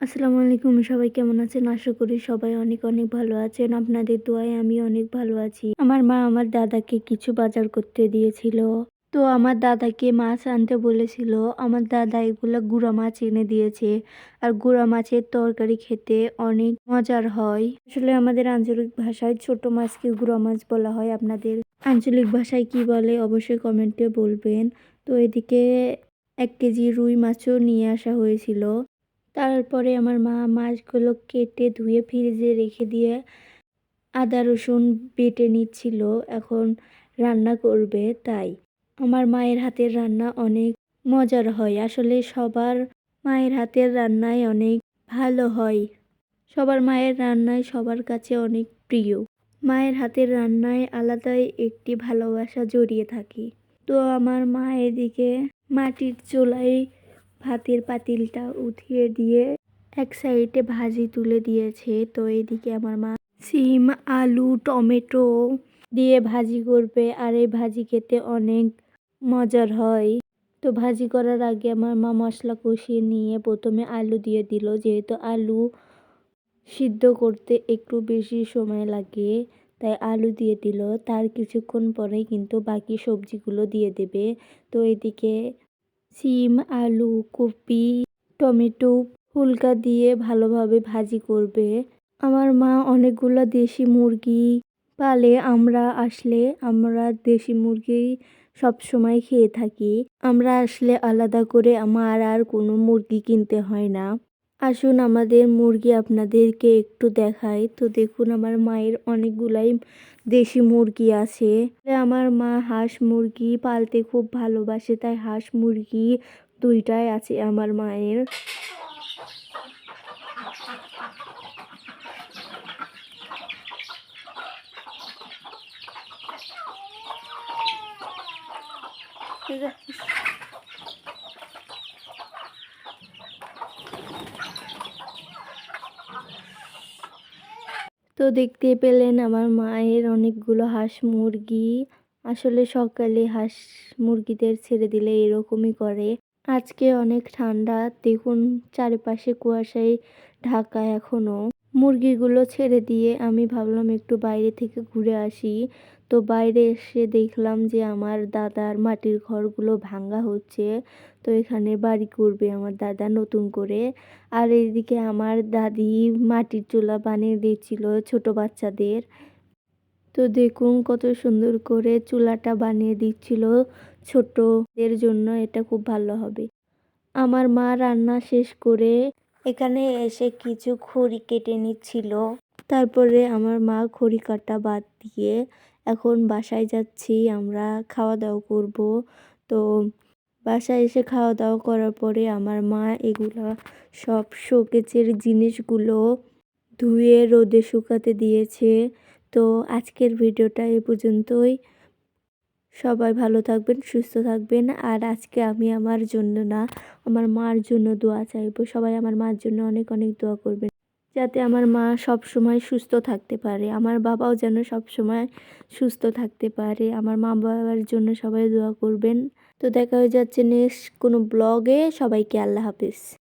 আসসালামু আলাইকুম, সবাই কেমন আছেন? আশা করি সবাই অনেক অনেক ভালো আছেন। আপনাদের দোয়ায় আমি অনেক ভালো আছি। আমার মা আমার দাদাকে কিছু বাজার করতে দিয়েছিল। তো আমার দাদাকে মাছ আনতে বলেছিল। আমার দাদা এগুলো গুঁড়া মাছ এনে দিয়েছে। আর গুঁড়া মাছের তরকারি খেতে অনেক মজার হয়। আসলে আমাদের আঞ্চলিক ভাষায় ছোট মাছকে গুঁড়া মাছ বলা হয়। আপনাদের আঞ্চলিক ভাষায় কি বলে অবশ্যই কমেন্টে বলবেন। তো এদিকে এক কেজি রুই মাছও নিয়ে আসা হয়েছিল। তারপরে আমার মা মাছগুলো কেটে ধুয়ে ফ্রিজে রেখে দিয়ে আদা, রসুন বেটে নিচ্ছিল। এখন রান্না করবে, তাই। আমার মায়ের হাতের রান্না অনেক মজার হয়। আসলে সবার মায়ের হাতের রান্নায় অনেক ভালো হয়। সবার মায়ের রান্নায় সবার কাছে অনেক প্রিয়। মায়ের হাতের রান্নায় আলাদাই একটি ভালোবাসা জড়িয়ে থাকে। তো আমার মা এদিকে মাটির চুলায় ভাতের পাতিলটা উঠিয়ে দিয়ে এক সাইডে ভাজি তুলে দিয়েছে। তো এদিকে আমার মা সিম, আলু, টমেটো দিয়ে ভাজি করবে আর এই ভাজি খেতে অনেক মজার হয়। তো ভাজি করার আগে আমার মা মশলা কষিয়ে নিয়ে প্রথমে আলু দিয়ে দিল। যেহেতু আলু সিদ্ধ করতে একটু বেশি সময় লাগে, তাই আলু দিয়ে দিল। তার কিছুক্ষণ পরেই কিন্তু বাকি সবজিগুলো দিয়ে দেবে। তো এদিকে সিম, আলু, কপি, টমেটো ফুলকা দিয়ে ভালোভাবে ভাজি করবে। আমার মা অনেকগুলো দেশি মুরগি পালে আমরা আসলে আমরা দেশি মুরগি সব সময় খেয়ে থাকি। আমরা আসলে আলাদা করে আমার আর কোনো মুরগি কিনতে হয় না। আসুন আমাদের মুরগি আপনাদেরকে একটু দেখাই। তো দেখুন আমার মায়ের অনেকগুলাই দেশি মুরগি আছে। আমার মা হাঁস মুরগি পালতে খুব ভালোবাসে, তাই হাঁস মুরগি দুইটাই আছে আমার মায়ের। তো দেখতে পেলেন আমার মায়ের অনেকগুলো হাঁস মুরগি। আসলে সকালে হাঁস মুরগিদের ছেড়ে দিলে এরকমই করে। আজকে অনেক ঠান্ডা, দেখুন চারিপাশে কুয়াশায়, ঢাকা এখনও মুরগিগুলো ছেড়ে দিয়ে আমি ভাবলাম একটু বাইরে থেকে ঘুরে আসি। তো বাইরে এসে দেখলাম যে আমার দাদার মাটির ঘরগুলো ভাঙ্গা হচ্ছে। তো এখানে বাড়ি করবে আমার দাদা নতুন করে। আর এদিকে আমার দাদি মাটির চুলা বানিয়ে দিয়েছিল ছোট বাচ্চাদের। তো দেখুন কত সুন্দর করে চুলাটা বানিয়ে দিচ্ছিল ছোটদের জন্য, এটা খুব ভালো হবে। আমার মা রান্না শেষ করে এখানে এসে কিছু খড়ি কেটে নিচ্ছিল। তারপরে আমার মা খড়ি কাটা বাদ দিয়ে এখন বাসায় যাচ্ছি, আমরা খাওয়া দাওয়া করব। তো বাসায় এসে খাওয়া দাওয়া করার পরে আমার মা এগুলো সব শোকেচের জিনিসগুলো ধুয়ে রোদে শুকাতে দিয়েছে। তো আজকের ভিডিওটা এ পর্যন্তই। সবাই ভালো থাকবেন, সুস্থ থাকবেন। আর আজকে আমি আমার জন্য না, আমার মার জন্য দোয়া চাইব। সবাই আমার মার জন্য অনেক অনেক দোয়া করবেন যাতে আমার মা সব সময় সুস্থ থাকতে পারে। আমার বাবাও যেন সব সময় সুস্থ থাকতে পারে। আমার মা বাবার জন্য সবাই দোয়া করবেন। তো দেখা হয়ে যাচ্ছে নেক্সট কোনো ব্লগে। সবাইকে আল্লাহ হাফিজ।